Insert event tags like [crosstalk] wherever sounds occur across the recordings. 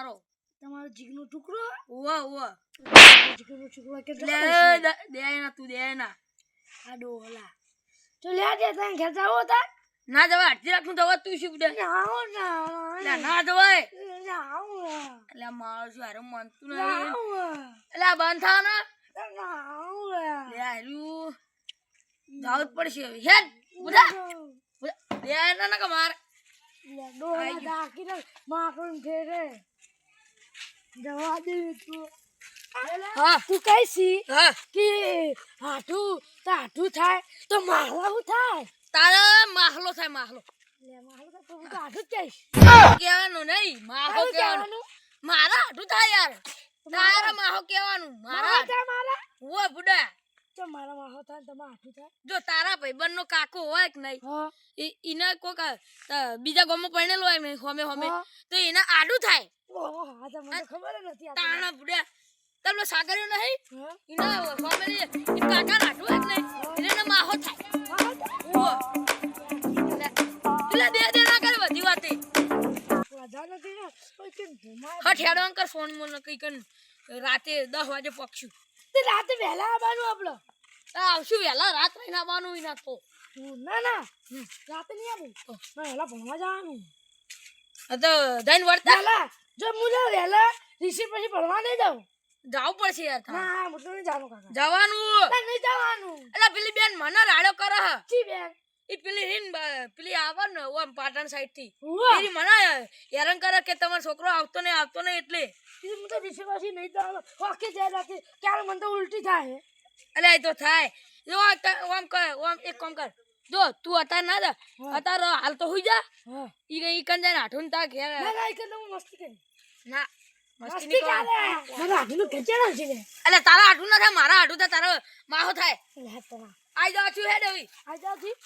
મારો તમારો જીગનો ટુકડો? ઓવા ઓવા જીગનો ટુકડો કે એટલે દ- દે ના તું દે ના આડો હલા તો લે દે તને ઘેર જાવો તા ના જવા અડધી રાખું જવા તું શું દે આવો ના ના જવાય. એટલે મારો શું હારે માનતું નહીં એટલે આ બંધ થા ને. લે હાર્યું જાવું પડશે હેડ બુધા દે ના કે માર. લે દાખી માકડું ફેરે. જવા દે તું. હા તું કઈ કે હાઠું તો હાઠું થાય તો મારા હું થાય? તારા માહલો થાય માહલો. લે મારું તો તું હાઠું જ કહીશ. કહેવાનું નહીં માહો કહેવાનું. કહેવાનું? મારા હાટું થાય યાર. તારા માહો કહેવાનું મારા મારા થાય ઓ બુડા. તો મારા માહો થાય તમારા હાઠું થાય? જો તારા ભાઈબંધ નો કાકો હોય કે નહીં એને કોક બીજા ગામમાં પરણેલો હોય હોમે હોમે. તો એને આડું થાય. તો મને ખબર નથી તાણા બુડા તમને સાગર્યો નહીં? હા? ઈને હોમે કાકા આડું હોય કે માહો થાય. ઓ એટલે પેલા દે દે ના કરે બધી વાતે. રાજા નથી ને? કોઈ કેમ ધુમાય હટ હેડો અંકર ફોનમાં કઈ કન રાતે દસ વાગે પક્ષું તે રાતે વહેલા આવવાનું આપડે. આવશું વહેલા રાત રહીને આવવાનું ઈ ના તો ના ના. રાતે નહીં આવું ના વહેલા ભણવા જવાનું. તો જઈને વહેલા. જો હું વહેલા રિસી પછી ભણવા નહીં જાઉં? જાવું પડશે યાર. ના મતલબ નહીં જવાનું કાકા. જવાનું. નહીં જવાનું. એટલે પેલી બેન મને રાડો કરે હ. જી બેન. એ પેલી રીન પેલી આવે ને ઓમ પાટણ સાઈડથી. એની મને હેરાન કરે કે તમારો છોકરો આવતો નહીં આવતો નહીં એટલે. હું તો રિસી પછી નહીં જવાનું. ઓકે જાય રાખી ક્યારે મને તો ઉલટી થાય. એટલે એ તો થાય. જો ઓમ કર ઓમ એક કામ કર. જો તું અત્યારે ના જા. અતાર હાલ તો હોઈ જા. ઈ ઈ કન જાય આઠું તા ઘેર ના ના એટલે હું મસ્તી કરી. ના મસ્તી. મારા છે એટલે તારા આઠું ના થાય મારા આઠું થાય તારો માહો થાય. આઈ જાવ છું હેડ હવે આ જાવ મારા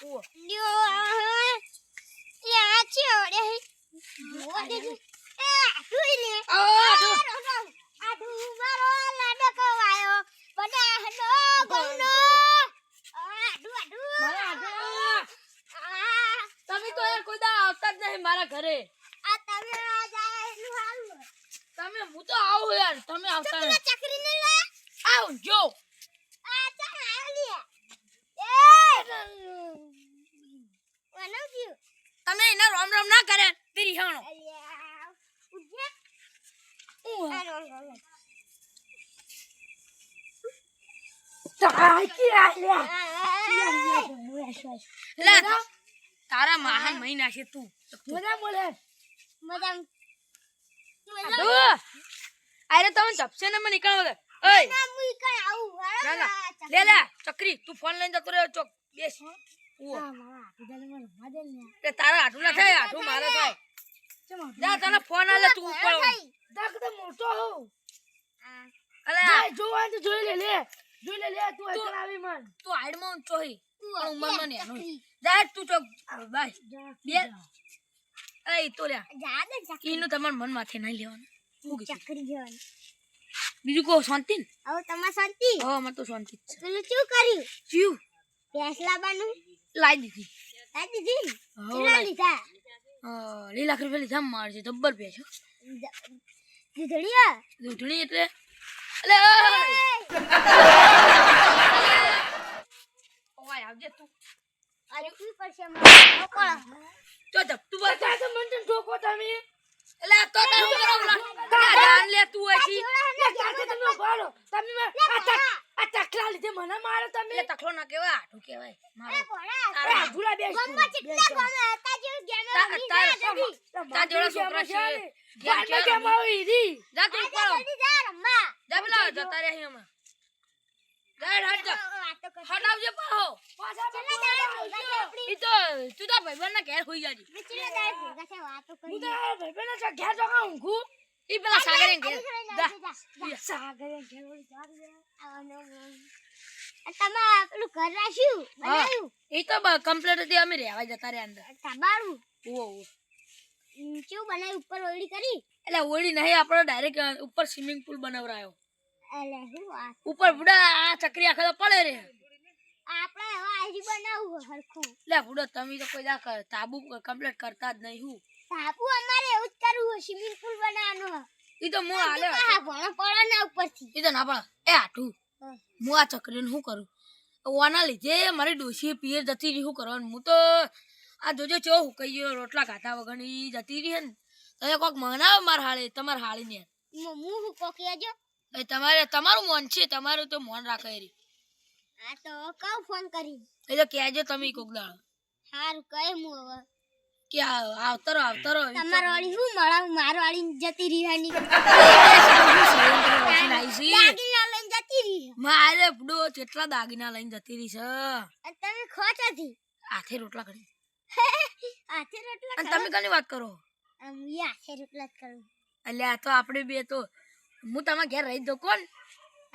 તમે તો કોઈ દા આવતા જ નહીં મારા ઘરે. તમે હું તો આવું યાર તમે આવતા નહીં આવ જો. તમે એને રોમ રોમ ના કરે. તેરી હાણો તાકી આલ્યા લે તારા મહાન મહિના છે તું. મજા બોલે. આઠું અરે તમે જપશે ને મને નીકળવા દે ઓય! ના ના લે લે ચકરી. તું ફોન લઈને જતો રહ્યો ચોક બેસ. મારા હાથી ને. તે તારા આઠું ના થાય આઠું મારે થાય. જા તને ફોન આલે તું ઉપર દક તો મોટો હો. અલે જોવા તો જોઈ લે લે. જોઈ લે લે તું અત્યારે આવી મન તું હાઈડમાં ચોહી પણ ઉમરમાં ને જા તું ચોક બાય. બે. એ તો લ્યા. એનું તમારા મન માથે નહીં લેવાનું ચકરી જવાનું બીજું કહો શાંતિ ને? હા મને તો શાંતિ છે. જીવ લાઈ દીધી. હો, લાઈ. અ, લીલા લાખ રૂપિયા લીધા મારજે જબ્બર પે છો દૂધણી એટલે? અલે ઓય આવજે તું. તો ધપતું બસ. તાર તો મન ઠોકો તમે. એટલે તો તારું કરો તમે તમે આ તકલા લીધે મને મારો તમે. તકલો ના કહેવાય આઠું કહેવાય. મારો. ભૂલા બેસ તાર જોડે છોકરા છે. ઘેર કેમ આવી રી. જા તું ઉપર જા પેલા જતા રહ્યા અહીં અમે જા. હટ જા હટ આવજે પાહો પાછા. પાછા ઈ તો તું તાર ભાઈબંધ ના ઘેર હોઈ જાજી. હું તો આ ભાઈબંધના ચા ઘેર જગા ઊંઘું? ઈ પેલા સાગરે ઘેર. જા. સાગરે ઘેર વળી જાડી પેલું ઘર રાખ્યું? બનાવ્યું? ઈ તો કમ્પ્લીટ હતી અમે રહેવા જતા રહ્યા અંદર. તમારું ઓ ઓ કેવું બનાવ્યું? ઉપર ઓળી કરી? એટલે ઓળી નહીં આપણો ડાયરેક્ટ ઉપર સ્વિમિંગ પુલ બનાવરાયો એટલે હું આ ઉપર બુડા આ ચકરી આખા તો પડે રે. આપણે બનાવું હરખું. લે ભૂડો તમે તો કોઈ દાખ તાબુ કમ્પ્લીટ કરતા જ નહીં હું. તાબુ અમારે એવું જ કરવું સ્વિમિંગ પુલ બનાવવાનો ઈ તો મો હાલે હા ભણો પડો ને ઉપરથી. ઈ તો ના પડે એ આટું હા. હું આ ચકરીને શું કરું? ઓના લીધે મારી ડોશી પિયર જતી રહી શું કરવાનું? હું તો આ જોજો ચો હુકાઈ ગયો રોટલા ખાતા વગરની જતી રહી હે ને. તમે કોક મનાવ માર હાળે તમાર હાળી ને મું હું કોકી જો એ તમારે તમારું મન છે તમારું તો મોન રાખે રી આ તો કઉ ફોન કરી? એ તો કહેજો તમે કોક દાડો. હારું કહે હું હવે? કે આવતરો આવતરો. તમારો વાળી શું મળાવું મારો વાળી જતી રહેવાની [laughs] દાગીના લઈને જતી રહી. મારે બડો કેટલા દાગીના લઈને જતી રહી છે? તમે ખોટ આથે હાથે રોટલા કરી. [laughs] આથે રોટલા અને તમે કની વાત કરો? આમ આથે રોટલા જ કરું. એટલે આ તો આપણે બે તો હું તમારા ઘેર રહી દઉં કોણ?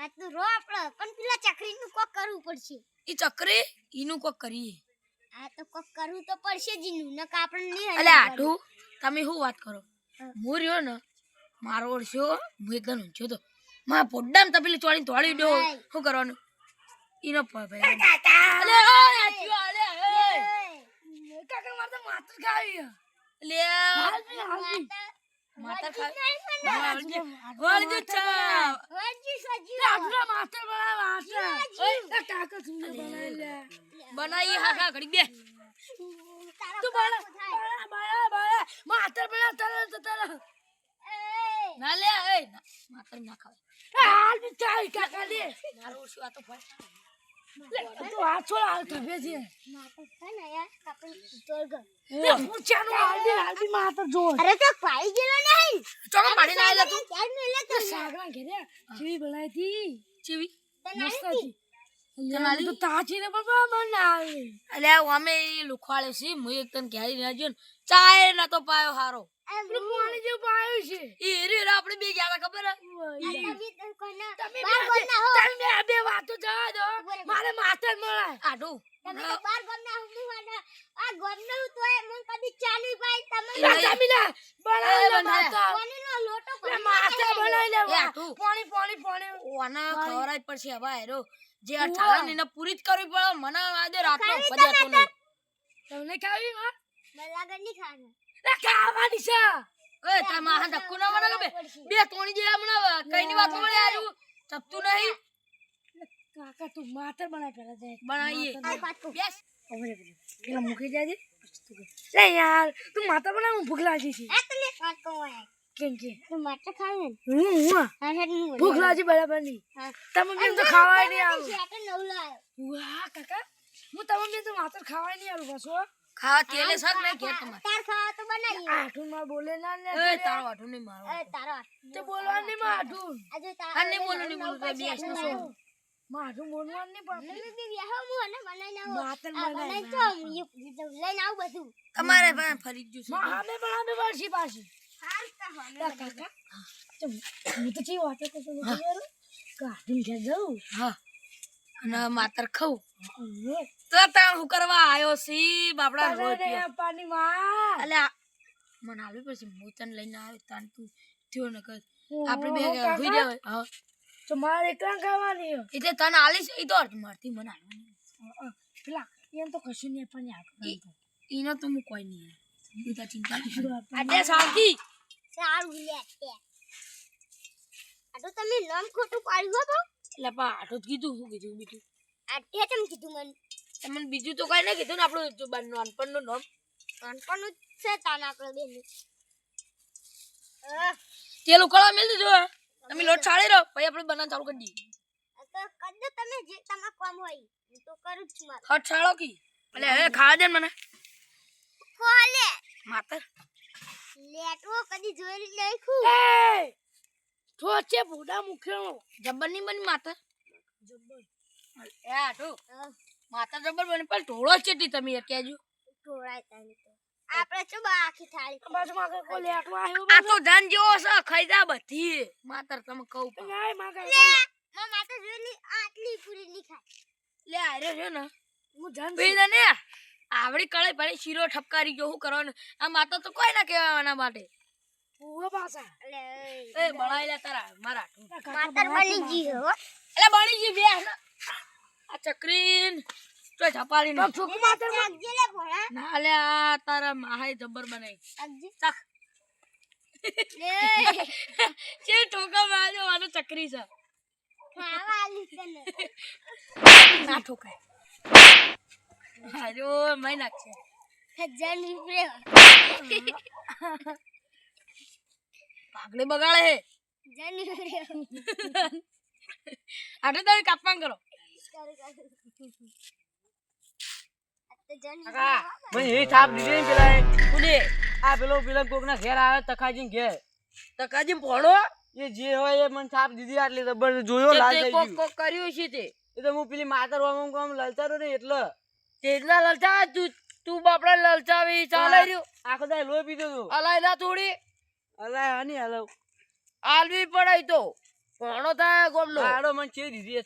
આ તો રો આપણે પણ પેલા ચકરીનું કોક કરવું પડશે. ઈ ચકરી? ઈનું કોક કરીએ. આ તો કોક કરવું તો પડશે જ ન આપણે નહીં અલે આઠું તમે શું વાત કરો? હું. રહ્યો ને મારો ઓળશો હું એકદમ ઊંચો તો મારા પોડ્ડામ પેલી ચોળી તોડી દો. શું કરવાનું? ઈનો ભાઈ. અલે આચ્યો, અલે. કાકા મારે તો માત્ર ખાવી લે. સુને બનાવી હા ઘડી બે. તું બના બના બના બના માસ્ટર બના તરત તરત. ના લે એ ના. ના ખાવે. હાલ બી કાકા લે મારો ઓળશો આ તો ભાઈ તું હાથ છોડ હાલ ખભે છે માતા છે ને યાર આપણે તોડ ગયો લે પૂછ્યાનું હાલ બી હાલ બી માસ્ટર જો અરે તો પાઈ ગયેલો નહીં. ચોકમ પાડી ના આવેલા તું. ક્યાં મેલે તો સાગરા ઘરે ચીવી બનાવી હતી. ચીવી? મસ્ત હતી. લે, તો તાચી ને બાબા બનાવે. અલ્યા અમે ઈ લુખવાડે છે. હું એક તન ઘેરી ના જ્યો ચાય ના તો પાયો હારો. પાણી જેવું પાયું છે. એ રે આપણે બે ગયા તા ખબર? તમે તો કોના તમે બાર બે- ગોમના હો તમે બે વાતો જવા દો મારે માસ્ટર આડું. તમે તો બાર ગોમના હું વાના આ ગોમનો તો એ મન કદી ચાલી પાઈ તમે એ નહીં. તમે લે. બનાવી લે એ બંધાય. લોટો લે બનાવી લે પાણી પાણી પાણી. ઓને ખવરાય પડશે હવે હેરો. જે આ ને પૂરી જ કરવી પડે મને આજે રાતનો મજા તો નહીં. તમને ખાવી માં મલાગરની ખાના ખાવાની. છે. ઓય તાર ધક્કો ના વળે બે. તોણી જે હમણાં કઈ ની વાતો વળે આરું ચપતું નહીં? કાકા તું માતર બનાય પેલા જાય બનાવીએ પાટું પેલા મૂકી જાય લે યાર તું માતર બનાવ હું ભૂખ લાગી છે. કેમ કે? તું માત્ર ખાવે હું હું હા. હેડ હું ભૂખ લાગી બરાબર નહીં તમે બેન તો ખાવાય નહીં આવું. આ તો નવ લાયો વાહ કાકા. હું તમે બેન તો માત્ર ખાવાય નહીં આવું પાછો ખાવા તેલે શાક નહીં ઘેર તમારે. તાર ખાવા તો બનાવીએ. આઠું માં બોલે ના ને એ તારો આઠું નહીં મારો અરે તારો તે બોલવા નહીં માં આઠું. આજે તારો હા, નહીં નહીં બોલું, બેસ તો માં આઠું બોલવાનું નહીં પણ મને બી વ્યાહ હું અને બનાવીને આવું. માતર બનાવી, બનાવી તો હું લઈને આવું બધું. તમારે પણ ફરી ગયું છે. માં પણ હામે વર્ષી પાછી. હાલ તો હવે. કાકા હું તો ચી વાટે કરતો હતો યાર જાઉં હા. અને માતર ખાવું તો તાણ હું કરવા આયો સી બાપડા રોજ પાણી માં અલે આ- મને આવી પછી હું તને લઈને આવ્યો તાન તું થયો ને કર આપણે બે હુઈ જાવ હા. તો મારે ક્યાં ખાવાની એટલે તને આલીશ એ તો મારતી મને અ, પેલા એમ તો કશું નહીં પણ યાદ કરતો તો હું કોઈ નહીં. તું ચિંતા. આજે શાંતિ. સારું લે તે તમે નામ ખોટું પાડ્યું હો એટલે પણ આઠું જ કીધું શું કીધું બીજું? આ તમે કીધું મને? તમને બીજું તો કઈ ના કીધું ને આપણું જો બાર નાનપણનું નામ. નાનપણનું જ છે તાન આપણે બેનું. તેલ ઉકાળવા મેલ દેજો હે. તમે લોટ છાડી રહો પછી આપણે બનાવ ચાલુ કરી દઈએ. તો કદ તમે જે તમાર કામ હોય હું તો કરું જ છું મારું. હા છાડો કી. એટલે હવે ખાવા દે મને. કોલે માતર. લેટવો કદી જોઈ નહીં એ તો છે ભૂડા મુખ્યો. જબ્બરની બની માતર? એ આઠું અહ, માતર જબ્બર બની પણ ઢોળો છે તમે કેજો ઢોળાય તાની તો. આપણે શું બાકી થાળી બસ માગે કોલે લેટવા આવ્યો આ તો ધન જેવો છે ખૈદા બધી. માતર તમે કહું પણ. નહીં માગે લે કાકા મા જોલી આટલી પૂરી નહીં ખાય. લે આરે છે ને. હું ધન પીને ને આવડી કળાઈ ભરી શીરો ઠપકારી ગયો હું કરવાનું? આ માતા તો કોઈ ના કહેવાના માટે. ઉવા પાસા લે એ બળાઈ લે તારા મારા માતર બની ગઈ હો. એટલે બળી ગઈ બે આ ચક્રીન. તો ઝપાડી તો છોકરી માથે રાખજે લે ભોળા. ના લે આ તારા માહાઈ જબર બનાવી. રાખજે ચાખ લે [laughs] છે ઠોકા માજો આનો ચકરી છે. ખાવા આલી તને ના. ઠોકાય હાજો મય નાખશે હજાર નીકળ્યો પાઘડી બગાડે હે. હજાર નીકળ્યો [laughs] આટલે તમે કાપવાનું કરો. મને થાપ દીધી ને પેલા. કોને? આ પેલો પેલા કોકના ઘેર આવે તખાજી ઘેર. તકાજી ભણો? એ જે હોય એ મને થાપ દીધી આટલી જબર જોયો લાલ થઈ કોક ગયું. કોક કર્યું છે તે. એ તો હું પેલી માતર વામ કામ લલચારો ને એટલે. તેજના લલચા તું તું બાપડા લલચાવી ચાલે રહ્યો? આખો દાય લોહી પીધો તું. અલાય ના થોડી. અલાય હની હલો. આલવી પડાય તો. ભણો થાય ગોમલો આડો મને છે દીધી એ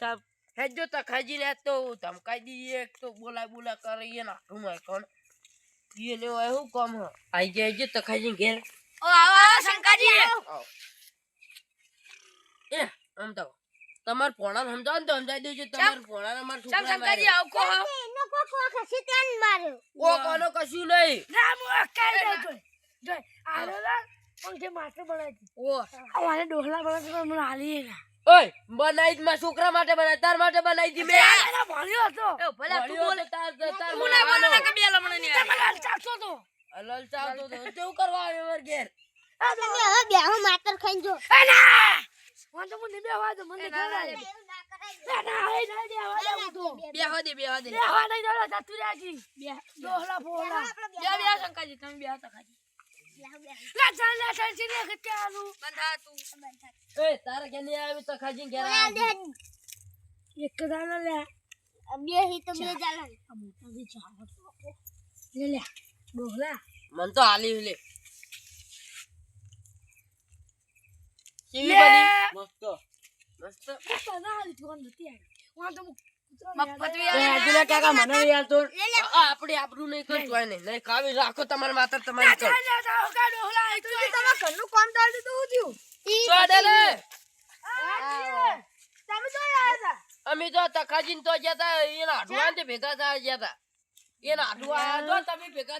હે જો તખાજી લે તો ધમકાઈ દઈએ એક તો બોલા બોલા કરીએ નાખું માય કોણ? ઈએ લેવો આય હું કોમ આઈ જાય જો તખાજી ઘેર. ઓ આવો આવો શંકાજી એ આમ તો તમાર પોણા સમજાવ ને તો સમજાવી દેજો. તમાર પોણા અમાર છોકરા શંકાજી આવ કો એનો કો કો ખસી તેન માર્યો. કો કોનો કશું નહીં. ના મો કાઈ. દે જો આરો ના પંખે માથે બનાવી ઓ આને ડોહલા બનાવી મને હાલી ગયા ઓય બનાઈ માં છોકરા માટે બનાઈ તાર માટે બનાઈ દી મે. ભણ્યો હતો. એ ભલા તું બોલ. તાર તાર મને બોલ કે બે લમણે ની તમે લલચાતો તો. લાલ ચાવતો તો કેવું કરવા આવ્યો માર ઘેર? તમે હવે બેહો માતર ખાઈ જો. એ ના! હું તો મને બેવા દો મને ના, ના, બે. એવું ના કરાય. ના ના એ ના દેવા દે હું તો. બે હો દે બે હો દે બેવા નહીં બે રાજી ડોહલા બોલા બે બે શંકાજી તમે બે તખાજી લા મન તો હાલી લે. મસ્ત. મસ્ત. હાલી તું નથી આવી. તો તો આપણે નહીં કાવી રાખો તમારા માતા તમારી તું ઘરનું કામ તાર તો થયું? તો અમે તો તખાજી તો ગયા તા એના આઠવા ને ભેગા થા ગયા તા. એના આઠવા તો તમે ભેગા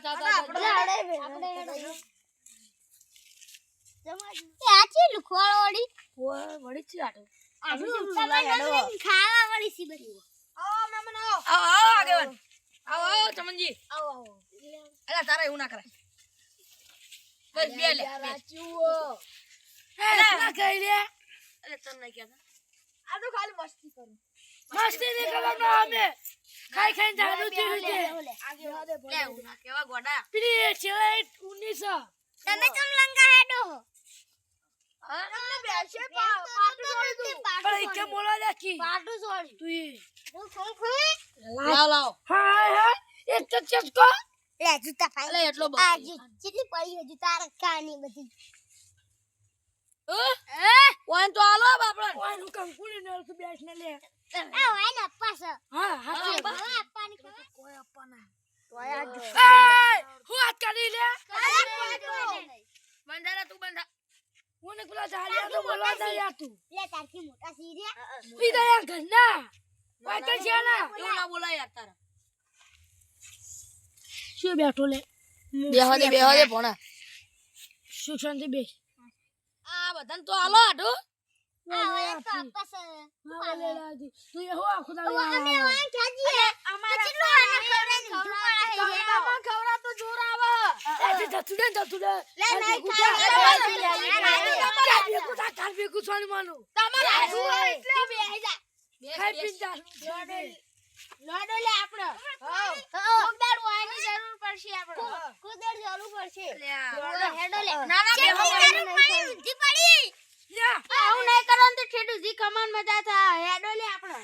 વાળી? ઓય વળી છે આટો ખાવા વાળી સી બધી. આવો આવો. આગેવાન. આવો આવો. ચમનજી. આવો આવો. અલા તારે એવું ના કરાય. બસ બે લે રાચુઓ ના કહી લે. અલે તને નહીં કહેતા આ તો ખાલી મસ્તી કરું. મસ્તી નહીં કરવાનો અમે. ખાઈ ખાઈ જાડું ચીરું આગે લે એવું ના કેવા ગોડા. પેલી છેલ્લે ઉન્નીસ. તમે ચમ લંગા હેડો હા? તમને બેસે પાટું છોડી દઉં પણ ઇકે બોલા દેખી પાટું છોડી તું લાવ. લાવ હાય હાય એક તો ચસકો લે જૂતા પાઈ એટલો આ બસ પડી હજુ તારે કાની બધી. ઓન તો આલો બાપડા ઓયનું કંકુલી ને તો બેસ ને લે. આ વાય ને છે. હા હા આપવાની કોઈ આપવાના હું હાથ કાઢી લે. બંધારા તું બંધા. હું ને પેલા જાડિયા તો બોલવા દે તું. લે તારથી મોટા સીરિયા. પીધા યાર ઘરના. કોઈ તો છે ના એવું ના બોલાય યાર તારા. શું બેઠો લે? બેહો દે બેહો દે ભણા. શાંતિ બેસ આ બધાને તો આલો આડો તમારે લોડો લે આપણો કોકદાર વાયની જરૂર પડશે આપણો કોકદાર જરૂર પડશે લોડો હેડો લે ના ના ઊંધી પડી આવું નહીં કરો તો ઠેડું જી કમાન મજા થા હેડો લે આપણો